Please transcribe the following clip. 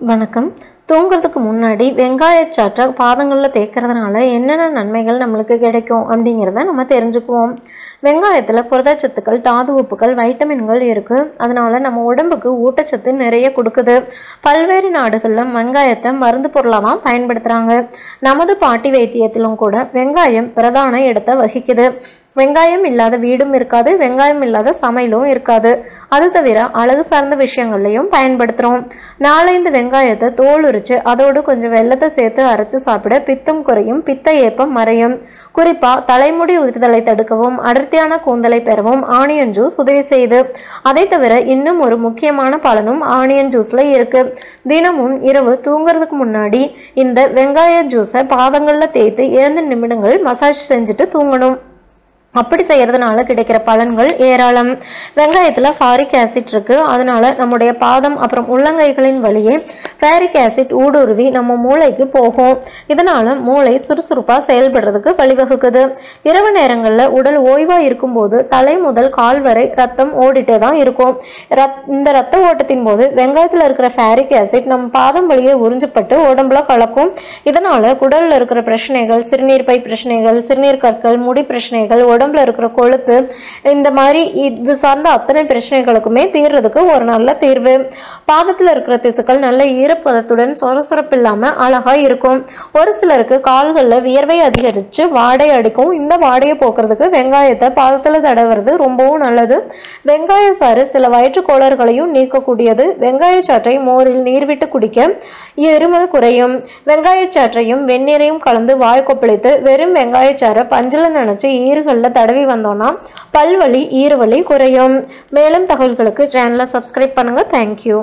வணக்கம். தூங்குறதுக்கு முன்னாடி வெங்காய சாற்றை பாதங்களில் தேய்க்கிறதுனால என்னென்ன நன்மைகள் நம்மளுக்கு கிடைக்கும் அப்படிங்கிறத நம்ம தெரிஞ்சுக்குவோம். வெங்காயத்தில் புரதச்சத்துக்கள் தாது உப்புகள் வைட்டமின்கள் இருக்குது அதனால் நம்ம உடம்புக்கு ஊட்டச்சத்து நிறைய கொடுக்குது. பல்வேறு நாடுகளில் வெங்காயத்தை மருந்து பொருளாக தான் பயன்படுத்துகிறாங்க நமது பாட்டி வைத்தியத்திலும் கூட வெங்காயம் பிரதான இடத்தை வகிக்குது. வெங்காயம் இல்லாத வீடும் இருக்காது வெங்காயம் இல்லாத சமையலும் இருக்காது. அது தவிர அழகு சார்ந்த விஷயங்கள்லையும் பயன்படுத்துகிறோம் நாலஞ்சு வெங்காயத்தை தோல் உரிச்சு அதோடு கொஞ்சம் வெள்ளத்தை சேர்த்து அரைச்சு சாப்பிட பித்தம் குறையும் பித்த ஏப்பம் மறையும். குறிப்பாக தலைமுடி உதிர்தலை தடுக்கவும் அடர்த்தியான கூந்தலை பெறவும் ஆனியன் ஜூஸ் உதவி செய்யுது அதை தவிர இன்னும் ஒரு முக்கியமான பலனும் ஆனியன் ஜூஸில் இருக்குது தினமும் இரவு தூங்குறதுக்கு முன்னாடி இந்த வெங்காய ஜூஸை பாதங்களில் தேய்த்து இரண்டு நிமிடங்கள் மசாஜ் செஞ்சுட்டு தூங்கணும். அப்படி செய்கிறதுனால கிடைக்கிற பலன்கள் ஏராளம். வெங்காயத்தில் ஃபாரிக் ஆசிட் இருக்குது அதனால நம்முடைய பாதம் அப்புறம் உள்ளங்கைகளின் வழியே ஃபேரிக் ஆசிட் ஊடுருவி நம்ம மூளைக்கு போகும். இதனால மூளை சுறுசுறுப்பாக செயல்படுறதுக்கு வழிவகுக்குது. இரவு நேரங்களில் உடல் ஓய்வாக இருக்கும்போது தலை முதல் கால் வரை ரத்தம் ஓடிட்டே தான் இருக்கும். ரத் இந்த ரத்த ஓட்டத்தின் போது வெங்காயத்தில் இருக்கிற ஃபேரிக் ஆசிட் நம்ம பாதம் வழியே உறிஞ்சப்பட்டு உடம்புல கலக்கும். இதனால குடலில் இருக்கிற பிரச்சனைகள் சிறுநீர் பை பிரச்சனைகள் சிறுநீர் கற்கள் முடி பிரச்சனைகள் உடம்புல இருக்கிற கொழுப்பு இந்த மாதிரி இது சார்ந்த அத்தனை பிரச்சனைகளுக்குமே தீர்றதுக்கு ஒரு நல்ல தீர்வு. பாதத்தில் இருக்கிற திசுக்கள் நல்ல ஈரப்பதத்துடன் சொரசொரப்பு அழகாக இருக்கும். ஒரு சிலருக்கு கால்களில் வியர்வை அதிகரித்து வாடை அடிக்கும். இந்த வாடையை போக்குறதுக்கு வெங்காயத்தை பாதத்தில் தடவுறது ரொம்பவும் நல்லது. வெங்காய சாறு சில வயிற்று கோளாறுகளையும் நீக்கக்கூடியது. வெங்காய சாற்றை மோரில் நீர் விட்டு குடிக்க இருமல் குறையும். வெங்காய சாற்றையும் வெந்நீரையும் கலந்து வாய் கொப்பளித்து வெறும் வெங்காய சாறை பஞ்சில் நினச்சி ஈறுகளில் தடவி வந்தோம்னா பல்வலி ஈறுவலி குறையும். மேலும் தகவல்களுக்கு சேனலை சப்ஸ்கிரைப் பண்ணுங்கள் தேங்க்யூ